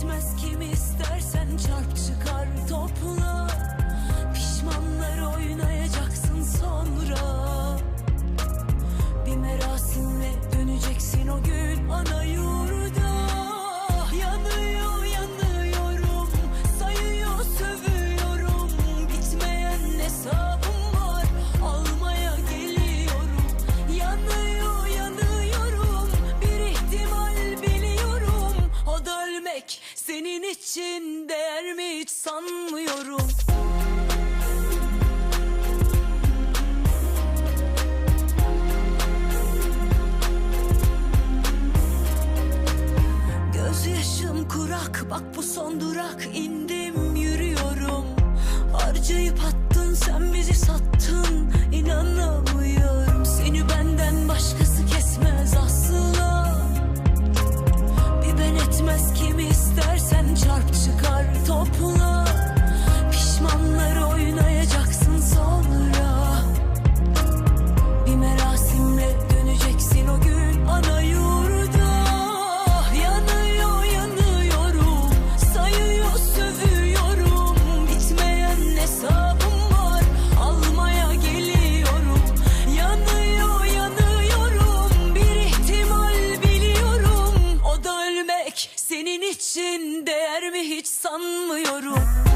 Yetmez kim istersen çarp çıkar topla. hiç sanmıyorum. Gözyaşım kurak bak bu son durak. İndim yürüyorum. Harcayıp attın sen bizi sattın. istersen çarp çıkar topla sanmıyorum.